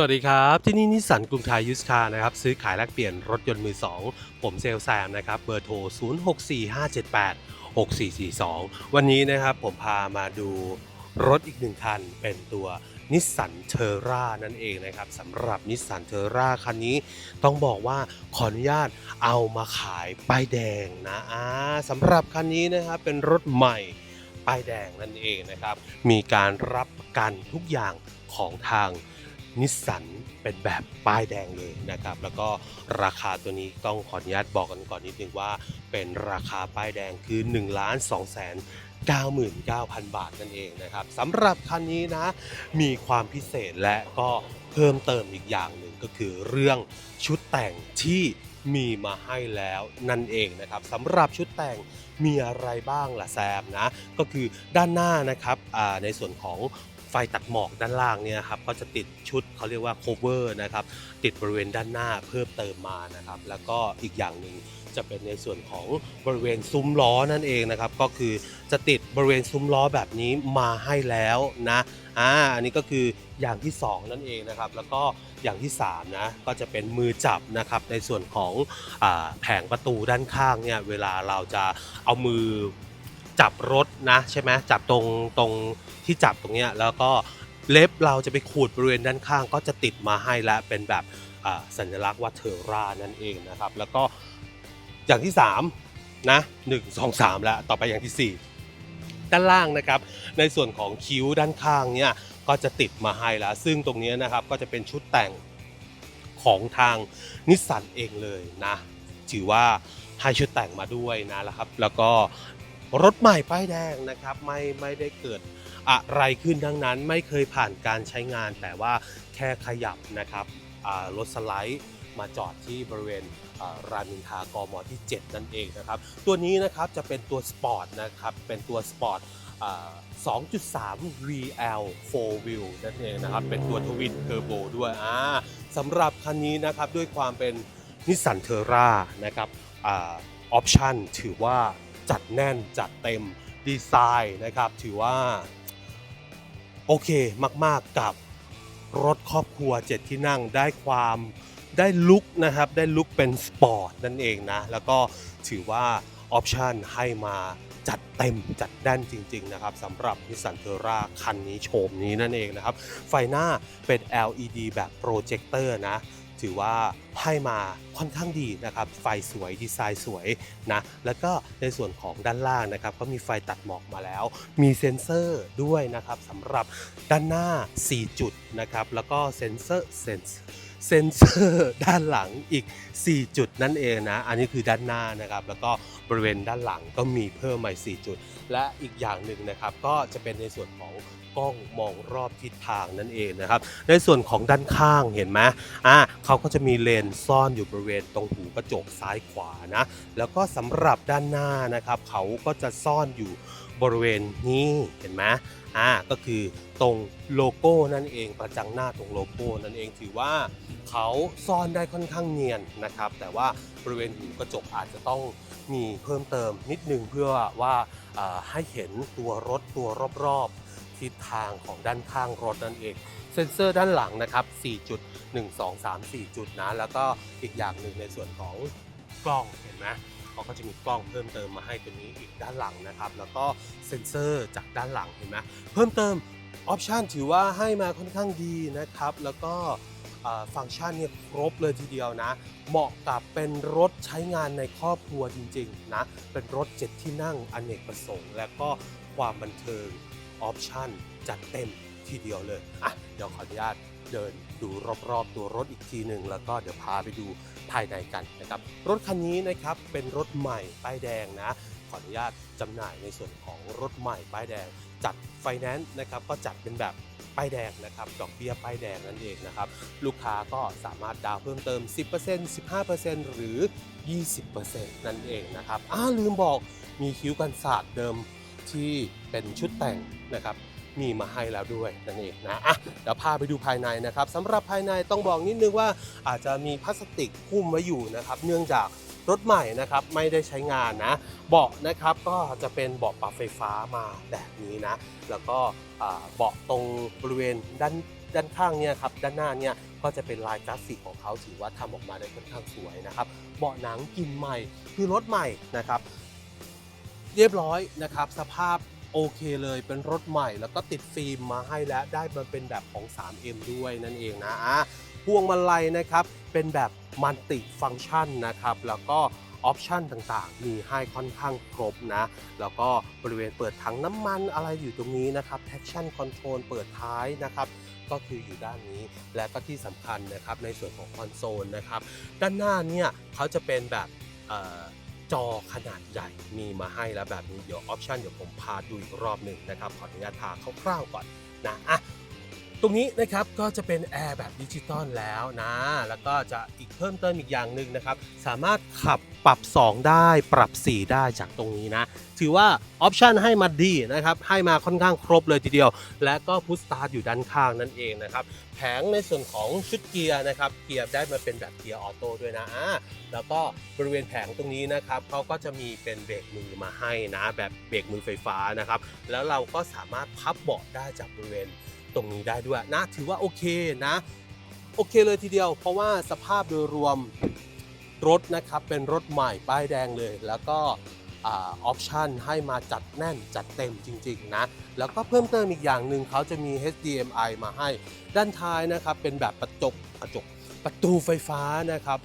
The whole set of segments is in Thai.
สวัสดีครับ ที่นี่นิสสันกรุงไทยยูสคาร์นะครับ ซื้อขายแลกเปลี่ยนรถยนต์มือ 2 ผมเซลลแซมนะครับ เบอร์โทร 064578 6442 วันนี้นะครับผมพามาดูรถอีกหนึ่งคัน เป็นตัวนิสสันเทอร่านั่นเองนะครับสำหรับนิสสันเทอร่าคันนี้ต้องบอกว่าขออนุญาตเอามาขายป้ายแดงนะอ่าสำหรับคันนี้นะครับเป็นรถใหม่ป้ายแดงนั่นเองนะครับ มีการรับประกันทุกอย่างของทาง นิสสันเป็นแบบป้ายแดงเลยนะครับ แล้วก็ราคาตัวนี้ต้องขออนุญาตบอกกันก่อนนิดนึงว่า เป็นราคาป้ายแดงคือ1นึ่งล้านสองแสน99,000 บาทนั่นเองนะครับสำหรับคันนี้นะ มีความพิเศษและก็เพิ่มเติมอีกอย่างหนึ่งก็คือเรื่องชุดแต่งที่มีมาให้แล้วนั่นเองนะครับสำหรับชุดแต่งมีอะไรบ้างล่ะแซมนะ ก็คือด้านหน้านะครับในส่วนของ ไฟตัดหมอกด้านล่างเนี่ยครับก็จะติดชุดเขาเรียกว่า cover นะครับติดบริเวณด้านหน้าเพิ่มเติมมานะครับแล้วก็อีกอย่างหนึ่งจะเป็นในส่วนของบริเวณซุ้มล้อนั่นเองนะครับก็คือจะติดบริเวณซุ้มล้อแบบนี้มาให้แล้วนะอ่าอันนี้ก็คืออย่างที่สองนั่นเองนะครับแล้วก็อย่างที่สามนะก็จะเป็นมือจับนะครับในส่วนของอแผงประตูด้านข้างเนี่ยเวลาเราจะเอามือจับรถนะใช่ไหมจับตรงตรง ที่จับตรงเนี้ยแล้วก็เล็บเราจะไปขูดบริเวณด้านข้าง ก็จะติดมาให้แล้วเป็นแบบสัญลักษณ์ว่าเทอร่านั่นเองนะครับ แล้วก็อย่างที่3นะ1 2 3แล้วต่อไปอย่างทีสี่ 4 ด้านล่างนะครับ ในส่วนของคิ้วด้านข้างเนี่ยก็จะติดมาให้แล้ว ซึ่งตรงนี้นะครับก็จะเป็นชุดแต่งของทางนิสสันเองเลยนะถือว่าให้ชุดแต่งมาด้วยนะแล้วครับ แล้วก็รถใหม่ป้ายแดงนะครับ ไม่ไม่ได้เกิด อะไรขึ้นทั้งนั้นไม่เคยผ่านการใช้งาน แต่ว่าแค่ขยับนะครับรถสไลด์มาจอดที่บริเวณรามอินทากมที่ 7 นั่นเองนะครับ ตัวนี้นะครับจะเป็นตัวสปอร์ตนะครับ เป็นตัวสปอร์ตอ่า2.3 VL 4 wheel นั่นเองนะครับ เป็นตัวทวินเทอร์โบด้วยอ่าสำหรับคันนี้นะครับด้วยความเป็นนิสสันเทอร่านะครับออปชันถือว่าจัดแน่นจัดเต็มดีไซน์นะครับ ถือว่า โอเคมากๆกับรถครอบครัว 7 ที่นั่งได้ความได้ลุกนะครับได้ลุกเป็นสปอร์ตนั่นเองนะ แล้วก็ถือว่าออปชันให้มาจัดเต็มจัดแน่นจริง ๆ นะครับสำหรับนิสสันเทอร่าคันนี้โฉมนี้นั่นเองนะครับ ไฟหน้าเป็น LED แบบโปรเจคเตอร์นะ ถือว่าให้มาค่อนข้างดีนะครับ ไฟสวยดีไซน์สวยนะแล้วก็ในส่วนของด้านล่างนะครับ ก็มีไฟตัดหมอกมาแล้ว มีเซ็นเซอร์ด้วยนะครับสำหรับด้านหน้า 4 จุดนะครับ แล้วก็เซ็นเซอร์เซนเซนเซอร์ด้านหลังอีก 4 จุดนั่นเองนะ อันนี้คือด้านหน้านะครับ แล้วก็บริเวณด้านหลังก็มีเพิ่มมาอีก4จุด และอีกอย่างหนึ่งนะครับ ก็จะเป็นในส่วนของ กล้องมองรอบทิศทางนั่นเองนะครับ ในส่วนของด้านข้างเห็นไหมอ่าเขาก็จะมีเลนซ่อนอยู่บริเวณตรงหูกระจกซ้ายขวานะ แล้วก็สำหรับด้านหน้านะครับเขาก็จะซ่อนอยู่บริเวณนี้เห็นไหมอ่าก็คือตรงโลโก้นั่นเองประจังหน้าตรงโลโก้นั่นเองถือว่าเขาซ่อนได้ค่อนข้างเนียนนะครับ แต่ว่าบริเวณหูกระจกอาจจะต้องมีเพิ่มเติมนิดนึงเพื่อว่าอ่าให้เห็นตัวรถตัวรอบๆ ทิศทางของด้านข้างรถนั่นเอง เซ็นเซอร์ด้านหลังนะครับ 4 จุด 1 2 3 4 จุดนะ แล้วก็อีกอย่างหนึ่งในส่วนของกล้องเห็นไหมเขาก็จะมีกล้องเพิ่มเติมมาให้ตัวนี้อีกด้านหลังนะครับ แล้วก็เซ็นเซอร์จากด้านหลังเห็นไหมเพิ่มเติมออปชันถือว่าให้มาค่อนข้างดีนะครับ แล้วก็ฟังก์ชันเนี่ยครบเลยทีเดียวนะ เหมาะกับเป็นรถใช้งานในครอบครัวจริงๆนะ เป็นรถเจ็ดที่นั่งอเนกประสงค์ และก็ความบันเทิง ออปชันจัดเต็มทีเดียวเลยอะเดี๋ยวขออนุญาตเดินดูรอบๆตัวรถอีกทีหนึ่งแล้วก็เดี๋ยวพาไปดูภายในกันนะครับ รถคันนี้นะครับเป็นรถใหม่ป้ายแดงนะ ขออนุญาตจำหน่ายในส่วนของรถใหม่ป้ายแดง จัดไฟแนนซ์นะครับก็จัดเป็นแบบป้ายแดงนะครับดอกเบี้ยป้ายแดงนั่นเองนะครับลูกค้าก็สามารถดาวน์เพิ่มเติม 10% 15%หรือ 20%นั่นเองนะครับอ้าลืมบอกมีคิ้วกันศาสตร์เดิม ที่เป็นชุดแต่งนะครับมีมาให้แล้วด้วยนั่นเองนะอะเดี๋ยวพาไปดูภายในนะครับสำหรับภายในต้องบอกนิดนึงว่าอาจจะมีพลาสติกหุ้มไว้อยู่นะครับเนื่องจากรถใหม่นะครับไม่ได้ใช้งานนะเบาะนะครับก็จะเป็นเบาะปรับไฟฟ้ามาแบบนี้นะ แล้วก็เบาะตรงบริเวณด้านด้านข้างเนี่ยครับด้านหน้าเนี่ยก็จะเป็นลายกราฟิกของเขาถือว่าทำออกมาได้ค่อนข้างสวยนะครับเบาะหนังกินใหม่คือรถใหม่นะครับ เรียบร้อยนะครับ สภาพโอเคเลยเป็นรถใหม่ แล้วก็ติดฟิล์มมาให้แล้วได้มาเป็นแบบของ 3M ด้วยนั่นเองนะอะพวงมาลัยนะครับ เป็นแบบมัลติฟังชันนะครับ แล้วก็ออปชันต่างๆ มีให้ค่อนข้างครบนะ แล้วก็บริเวณเปิดถังน้ำมันอะไรอยู่ตรงนี้นะครับ traction control เปิดท้ายนะครับ ก็คืออยู่ด้านนี้ และก็ที่สำคัญนะครับในส่วนของคอนโซลนะครับ ด้านหน้าเนี่ยเขาจะเป็นแบบ จอขนาดใหญ่มีมาให้แล้วแบบนี้ เดี๋ยวออปชันเดี๋ยวผมพาดูอีกรอบหนึ่งนะครับ ขออนุญาตพาคร่าวๆก่อนนะอะ ตรงนี้นะครับก็จะเป็นแอร์แบบดิจิตอลแล้วนะ แล้วก็จะอีกเพิ่มเติมอีกอย่างหนึ่งนะครับ สามารถขับปรับ 2 ได้ปรับ 4 ได้จากตรงนี้นะ ถือว่าออปชันให้มาดีนะครับ ให้มาค่อนข้างครบเลยทีเดียว และก็พุชสตาร์ทอยู่ด้านข้างนั่นเองนะครับ แผงในส่วนของชุดเกียร์นะครับ เกียร์ได้มาเป็นแบบเกียร์ออโต้ด้วยนะอ่าแล้วก็บริเวณแผงตรงนี้นะครับเขาก็จะมีเป็นเบรกมือมาให้นะ แบบเบรกมือไฟฟ้านะครับ แล้วเราก็สามารถพับเบาะได้จากบริเวณ ตรงนี้ได้ด้วยนะ ถือว่าโอเคนะ โอเคเลยทีเดียว เพราะว่าสภาพโดยรวมรถนะครับเป็นรถใหม่ป้ายแดงเลย แล้วก็ออปชันให้มาจัดแน่นจัดเต็มจริงๆนะ แล้วก็เพิ่มเติมอีกอย่างหนึ่งเขาจะมี HDMI มาให้ด้านท้ายนะครับเป็นแบบประจกกระจกประตูไฟฟ้านะครับ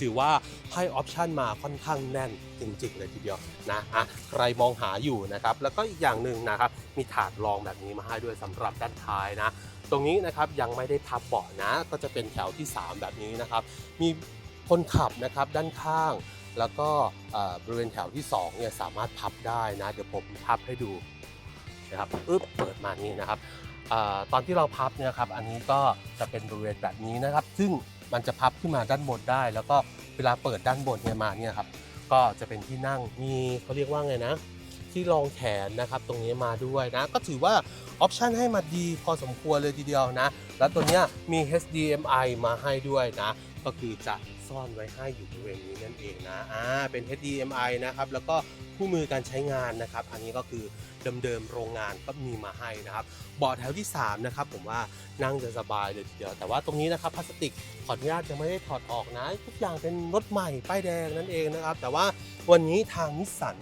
ถือว่าให้ออปชันมาค่อนข้างแน่นจริงๆเลยทีเดียวนะอะใครมองหาอยู่นะครับ แล้วก็อีกอย่างหนึ่งนะครับ มีถาดรองแบบนี้มาให้ด้วยสำหรับด้านท้ายนะ ตรงนี้นะครับยังไม่ได้พับเบาะนะ ก็จะเป็นแถวที่ 3 แบบนี้นะครับ มีคนขับนะครับด้านข้าง แล้วก็บริเวณแถวที่2เนี่ยสามารถพับได้นะ เดี๋ยวผมพับให้ดูนะครับอึ๊บเปิดมานี่นะครับอตอนที่เราพับเนี่ยครับอันนี้ก็จะเป็นบริเวณแบบนี้นะครับ ซึ่ง มันจะพับขึ้นมาด้านบนได้ แล้วก็เวลาเปิดด้านบนเนี่ยมาเนี่ยครับก็จะเป็นที่นั่งมีเขาเรียกว่าไงนะ ที่รองแขนนะครับตรงนี้มาด้วยนะ ก็ถือว่าออปชันให้มาดีพอสมควรเลยทีเดียวนะ แล้วตัวเนี้ยมี HDMI มาให้ด้วยนะ ก็คือจะ ซ่อนไว้ให้อยู่บริเวณนี้นั่นเองนะอ่าเป็น HDMI นะครับแล้วก็คู่มือการใช้งานนะครับ อันนี้ก็คือเดิมๆโรงงานก็มีมาให้นะครับเบาะแถวที่3นะครับผมว่านั่งจะสบายเลยทีเดียว แต่ว่าตรงนี้นะครับพลาสติกขออนุญาตยังไม่ได้ถอดออกนะ ทุกอย่างเป็นรถใหม่ป้ายแดงนั่นเองนะครับ แต่ว่าวันนี้ทางนิสสัน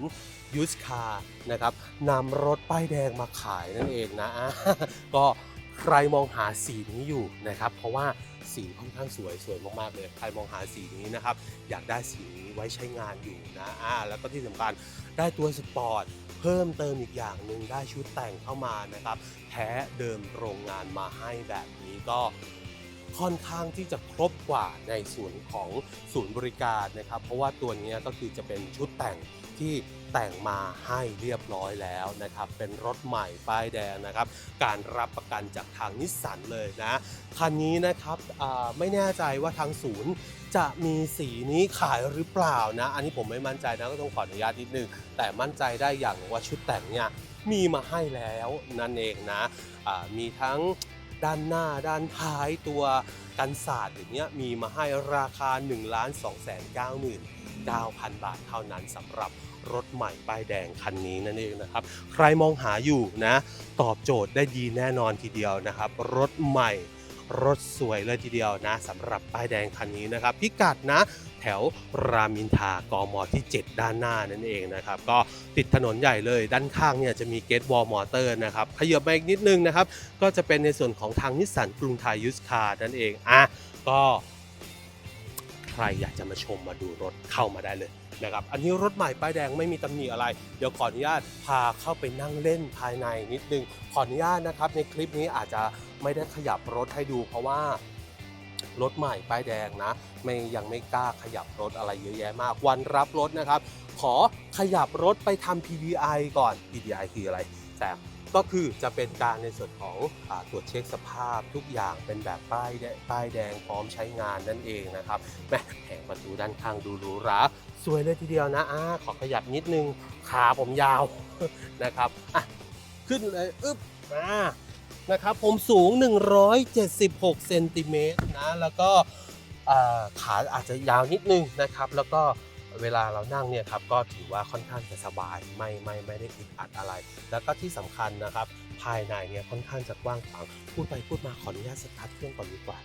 ยูสคาร์นะครับนำรถป้ายแดงมาขายนั่นเองนะก็ใครมองหาสีนี้อยู่นะครับ เพราะว่า สีค่อนข้างสวยสวยมากๆเลย ใครมองหาสีนี้นะครับ อยากได้สีนี้ไว้ใช้งานอยู่นะอ่าแล้วก็ที่สำคัญได้ตัวสปอร์ตเพิ่มเติมอีกอย่างหนึ่งได้ชุดแต่งเข้ามานะครับ แท้เดิมโรงงานมาให้แบบนี้ก็ ค่อนข้างที่จะครบกว่าในส่วนของศูนย์บริการนะครับ เพราะว่าตัวนี้ก็คือจะเป็นชุดแต่งที่แต่งมาให้เรียบร้อยแล้วนะครับ เป็นรถใหม่ป้ายแดงนะครับ การรับประกันจากทางนิสสันเลยนะ คันนี้นะครับไม่แน่ใจว่าทางศูนย์จะมีสีนี้ขายหรือเปล่านะ อันนี้ผมไม่มั่นใจนะก็ต้องขออนุญาตนิดนึง แต่มั่นใจได้อย่างว่าชุดแต่งเนี่ยมีมาให้แล้วนั่นเองนะอ่ามีทั้ง ด้านหน้าด้านท้ายตัวกันศาสตร์อย่างเงี้ยมีมาให้ราคา 1 2 9 9 0 0 0 บาทเท่านั้นสำหรับรถใหม่ป้ายแดงคันนี้นั่นเองนะครับ ใครมองหาอยู่นะ ตอบโจทย์ได้ดีแน่นอนทีเดียวนะครับ รถใหม่รถสวยเลยทีเดียวนะสำหรับป้ายแดงคันนี้นะครับ พิกัดนะ แถวรามินทากมที่ 7 ด้านหน้านั่นเองนะครับ ก็ ติดถนนใหญ่เลย ด้านข้างเนี่ยจะมีเกตวอลมอเตอร์นะครับขยับมาอีกนิดนึงนะครับ ก็จะเป็นในส่วนของทางนิสสันกรุงไทยยูสคาร์นั่นเองอะก็ใครอยากจะมาชมมาดูรถเข้ามาได้เลยนะครับ อันนี้รถใหม่ป้ายแดงไม่มีตำหนิอะไร เดี๋ยวขออนุญาตพาเข้าไปนั่งเล่นภายในนิดนึง ขออนุญาตนะครับ ในคลิปนี้อาจจะไม่ได้ขยับรถให้ดู เพราะว่ารถใหม่ป้ายแดงนะ ไม่ยังไม่กล้าขยับรถอะไรเยอะแยะมาก วันรับรถนะครับ ขอขยับรถไปทำ PDI ก่อน PDI คืออะไร แต่ก็คือจะเป็นการในส่วนของอตรวจเช็คสภาพทุกอย่างเป็นแบบป้ายแดป้ายแดงพร้อมใช้งานนั่นเองนะครับแม่แผงประตูด้านข้างดูหรูหราสวยเลยทีเดียวนะอ่าขอขยับนิดนึงขาผมยาวนะครับอะขึ้นเลยอึ๊บอ่านะครับผมสูง 176เซนติเมตรนะแล้วก็ขาอาจจะยาวนิดนึงนะครับ แล้วก็ เวลาเรานั่งเนี่ยครับก็ถือว่าค่อนข้างจะสบายไม่ไม่ไม่ได้อึดอัดอะไร แล้วก็ที่สำคัญนะครับ ภายในเนี่ยค่อนข้างจะกว้างขวางพูดไปพูดมาขออนุญาตสตาร์ทเครื่องก่อนดีกว่า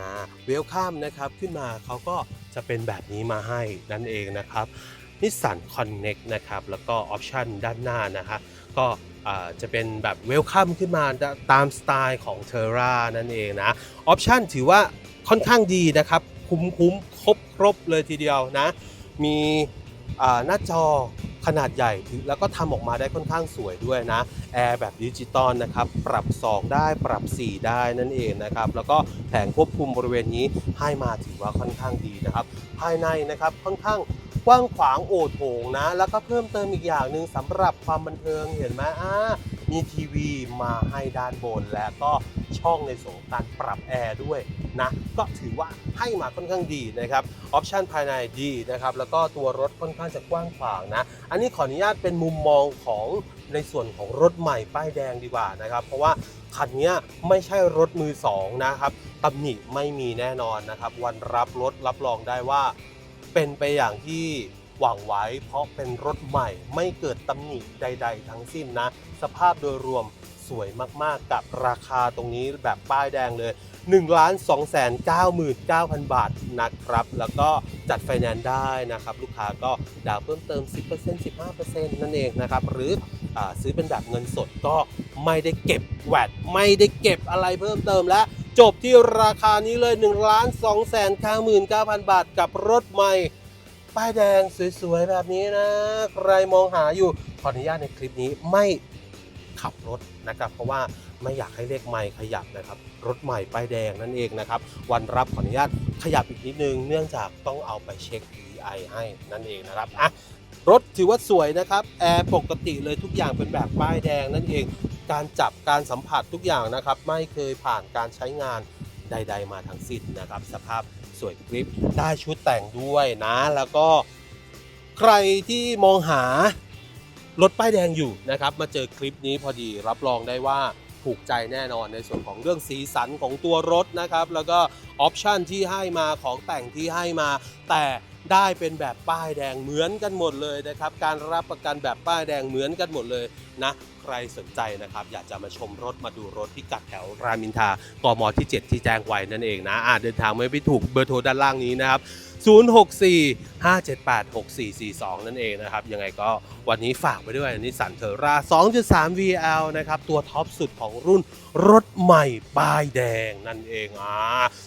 นะเวลคัมนะครับขึ้นมาเขาก็จะเป็นแบบนี้มาให้นั่นเองนะครับนิสสันคอนเน็กนะครับแล้วก็ออปชันด้านหน้านะฮะก็จะเป็นแบบเวลคัมขึ้นมาตามสไตล์ของเทอร่านั่นเองนะออปชันถือว่าค่อนข้างดีนะครับ คุ้มคุ้มครบ รบเลยทีเดียวนะ มีหน้าจอขนาดใหญ่แล้วก็ทำออกมาได้ค่อนข้างสวยด้วยนะแอร์แบบดิจิตอลนะครับ ปรับ 2 ได้ปรับ 4 ได้นั่นเองนะครับ แล้วก็แผงควบคุมบริเวณนี้ให้มาถือว่าค่อนข้างดีนะครับ ภายในนะครับค่อนข้างกว้างขวางโอโถงนะ แล้วก็เพิ่มเติมอีกอย่างหนึ่งสำหรับความบันเทิงเห็นไหมอ่ามีทีวีมาให้ด้านบนและก็ช่องในส่วนของการปรับแอร์ด้วย นะก็ถือว่าให้มาค่อนข้างดีนะครับออปชันภายในดีนะครับแล้วก็ตัวรถค่อนข้างจะกว้างขวางนะ อันนี้ขออนุญาตเป็นมุมมองของในส่วนของรถใหม่ป้ายแดงดีกว่านะครับเพราะว่าคันนี้ไม่ใช่รถมือสองนะครับตำหนิไม่มีแน่นอนนะครับ วันรับรถรับรองได้ว่า เป็นไปอย่างที่หวังไว้ เพราะเป็นรถใหม่ไม่เกิดตำหนิใด ๆ ทั้งสิ้นนะ สภาพโดยรวม วยมากๆ กับราคาตรงนี้แบบป้ายแดงเลย 1 2 9 9 9 0 0 บาทนะครับ แล้วก็จัดไฟแนนซ์ได้นะครับ ลูกค้าก็ดาวเพิ่มเติม 10% 15%นั่นเองนะครับ หรืออซื้อเป็นแบบเงินสดก็ไม่ได้เก็บแวดไม่ได้เก็บอะไรเพิ่มเติมและจบที่ราคานี้เลย 1 2 9 9 9 0 0 บาทกับรถใหม่ ป้ายแดงสวยๆ แบบนี้นะ ใครมองหาอยู่ ขออนุญาตในคลิปนี้ไม่ ขับรถนะครับ เพราะว่าไม่อยากให้เลขไม่ขยับนะครับ รถใหม่ป้ายแดงนั่นเองนะครับ วันรับขออนุญาตขยับอีกนิดนึง เนื่องจากต้องเอาไปเช็ค EI ให้นั่นเองนะครับอะรถถือว่าสวยนะครับแอร์ปกติเลยทุกอย่างเป็นแบบป้ายแดงนั่นเอง การจับการสัมผัสทุกอย่างนะครับ ไม่เคยผ่านการใช้งานใด ๆ มาทั้งสิ้นนะครับ สภาพสวยกริปได้ชุดแต่งด้วยนะ แล้วก็ใครที่มองหา รถป้ายแดงอยู่นะครับมาเจอคลิปนี้พอดีรับรองได้ว่าถูกใจแน่นอนในส่วนของเรื่องสีสันของตัวรถนะครับ แล้วก็ออปชันที่ให้มาของแต่งที่ให้มา แต่ได้เป็นแบบป้ายแดงเหมือนกันหมดเลยนะครับ การรับประกันแบบป้ายแดงเหมือนกันหมดเลยนะใครสนใจนะครับ อยากจะมาชมรถมาดูรถที่กัดแถวรามินทากมที่ 7 ที่แจ้งไว้นั่นเองนะอาเดินทางไม่ไปถูกเบอร์โทรด้านล่างนี้นะครับ 064 578 6442 นั่นเองนะครับ ยังไงก็วันนี้ฝากไปด้วยนิสสันเทอร่า 2.3 VL นะครับ ตัวท็อปสุดของรุ่นรถใหม่ป้ายแดงนั่นเองอ่า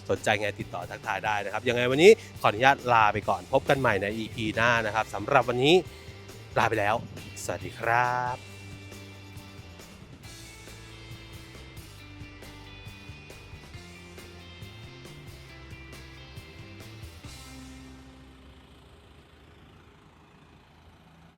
สนใจไงติดต่อทักทายได้นะครับ ยังไงวันนี้ขออนุญาตลาไปก่อนพบกันใหม่ใน EP หน้านะครับสำหรับวันนี้ลาไปแล้ว สวัสดีครับ